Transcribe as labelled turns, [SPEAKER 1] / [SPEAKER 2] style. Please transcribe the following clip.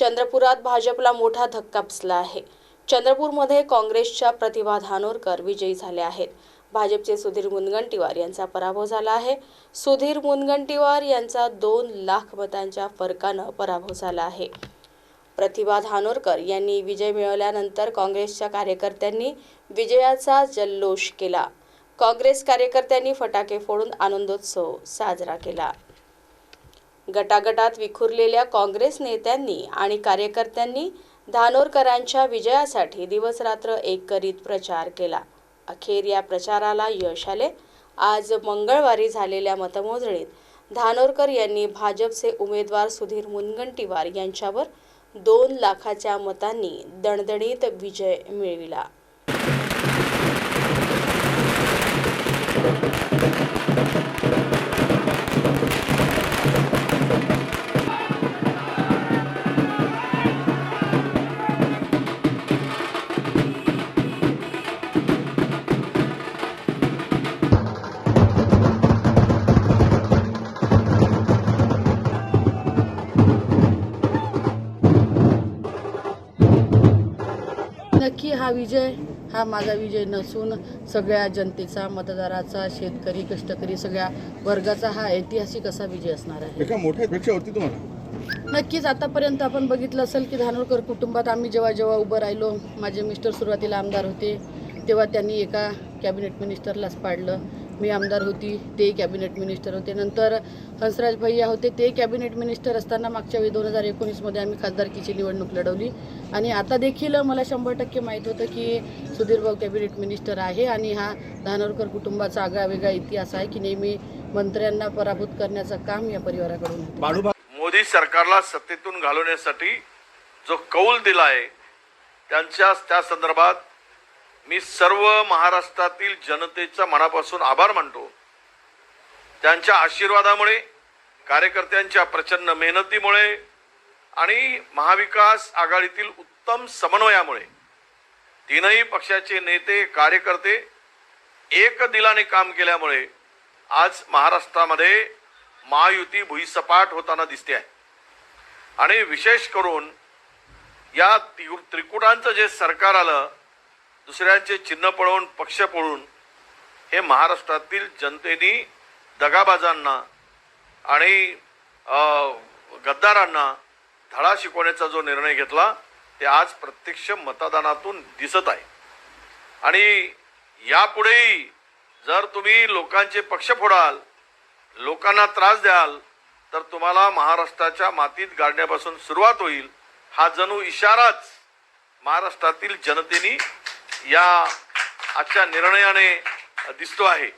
[SPEAKER 1] चंद्रपुरात भाजपला मोठा धक्का बसला आहे. चंद्रपूरमध्ये काँग्रेसच्या प्रतिभा धानोरकर विजयी झाले आहेत. भाजपचे सुधीर मुनगंटीवार यांचा पराभव झाला आहे. सुधीर मुनगंटीवार यांचा दोन लाख मतांच्या फरकानं पराभव झाला आहे. प्रतिभा धानोरकर यांनी विजय मिळवल्यानंतर काँग्रेसच्या कार्यकर्त्यांनी विजयाचा जल्लोष केला. काँग्रेस कार्यकर्त्यांनी फटाके फोडून आनंदोत्सव साजरा केला. गटागटात विखुरलेल्या काँग्रेस नेत्यांनी आणि कार्यकर्त्यांनी धानोरकरांच्या विजयासाठी दिवसरात्र एक करीत प्रचार केला. अखेर या प्रचाराला यश आले. आज मंगळवारी झालेल्या मतमोजणीत धानोरकर यांनी भाजपचे उमेदवार सुधीर मुनगंटीवार यांच्यावर दोन लाखाच्या मतांनी दणदणीत विजय मिळविला.
[SPEAKER 2] नक्की हा विजय हा माझा विजय नसून सगळ्या जनतेचा मतदाराचा शेतकरी कष्टकरी सगळ्या वर्गाचा हा ऐतिहासिक असा विजय असणार आहे.
[SPEAKER 3] एका मोठ्या अपेक्षा होती तुम्हाला?
[SPEAKER 2] नक्कीच आतापर्यंत आपण बघितलं असेल की धानोरकर कुटुंबात आम्ही जेव्हा जेव्हा उभं राहिलो माझे मिस्टर सुरुवातीला आमदार होते तेव्हा त्यांनी एका कॅबिनेट मिनिस्टरलाच पाडलं. मी आमदार होती ते कॅबिनेट मिनिस्टर होते. नंतर हंसराज भैया होते ते कॅबिनेट मिनिस्टर असताना मागच्या वेळी दोन हजार एकोणीसमध्ये आम्ही खासदारकीची निवडणूक लढवली. आणि आता देखील मला शंभर टक्के माहीत होतं की सुधीर भाऊ कॅबिनेट मिनिस्टर आहे आणि हा धानोरकर कुटुंबाचा आगळावेगळा इतिहास आहे की नेहमी मंत्र्यांना पराभूत करण्याचं काम या परिवाराकडून होतं.
[SPEAKER 4] मोदी सरकारला सत्तेतून घालवण्यासाठी जो कौल दिला आहे त्यांच्या त्या संदर्भात मी सर्व महाराष्ट्रातील जनतेचा मनापासून आभार मानतो. त्यांच्या आशीर्वादामुळे कार्यकर्त्यांच्या प्रचंड मेहनतीमुळे आणि महाविकास आघाडीतील उत्तम समन्वयामुळे तीनही पक्षाचे नेते कार्यकर्ते एक दिलाने काम केल्यामुळे आज महाराष्ट्रामध्ये महायुती भुईसपाट होताना दिसते आहे. आणि विशेष करून या त्रिकुटांचं जे सरकार आलं दुसऱ्यांचे चिन्ह पळवून पक्ष पळून हे महाराष्ट्रातील जनतेने दगाबाजांना आणि गद्दारांना धडा शिकवण्याचा जो निर्णय घेतला ते आज प्रत्यक्ष मतदानातून दिसत आहे. आणि यापुढेही जर तुम्ही लोकांचे पक्ष फोडाल लोकांना त्रास द्याल तर तुम्हाला महाराष्ट्राच्या मातीत गाडण्यापासून सुरुवात होईल. हा जणू इशाराच महाराष्ट्रातील जनतेने या आजच्या निर्णयाने दिसतो आहे.